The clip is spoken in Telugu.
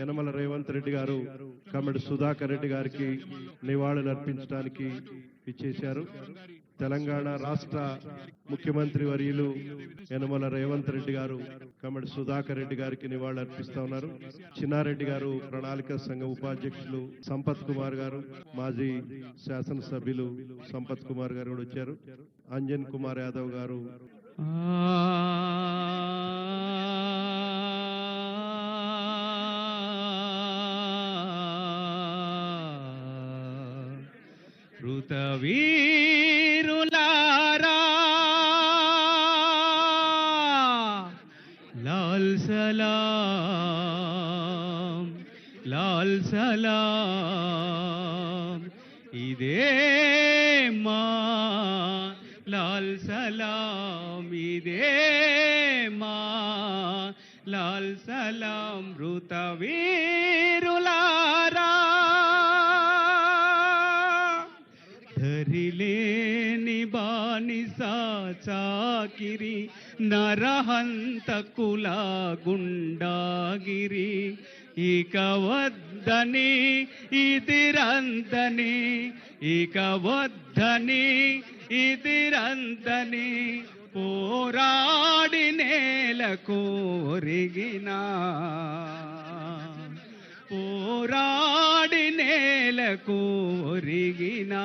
యనమల రేవంత్ రెడ్డి గారు కమిడి సుధాకర్ రెడ్డి గారికి నివాళులు అర్పించడానికి ఇచ్చేశారు తెలంగాణ రాష్ట్ర ముఖ్యమంత్రి వర్యులు యనమల రేవంత్ రెడ్డి గారు కమిడి సుధాకర్ రెడ్డి గారికి నివాళులు అర్పిస్తా ఉన్నారు. చిన్నారెడ్డి గారు ప్రణాళిక సంఘ ఉపాధ్యక్షులు సంపత్ కుమార్ గారు మాజీ శాసనసభ్యులు సంపత్ కుమార్ గారు కూడా వచ్చారు. అంజన్ కుమార్ యాదవ్ గారు ఋతవీరులారా లాల్ సలాం లాల్ సలాం ఇదే మా లాల్ సలాం ఇదే మా లాల్ సలాం ఋతవీరులారా ధరిలేని బానిస చాకిరి నరహంత కుల గుండాగిరి ఇక వద్దని ఇదిరందని ఇక వద్దని ఇదిరందని పోరాడి నేల కోరిగినా పోరా కోరిగినా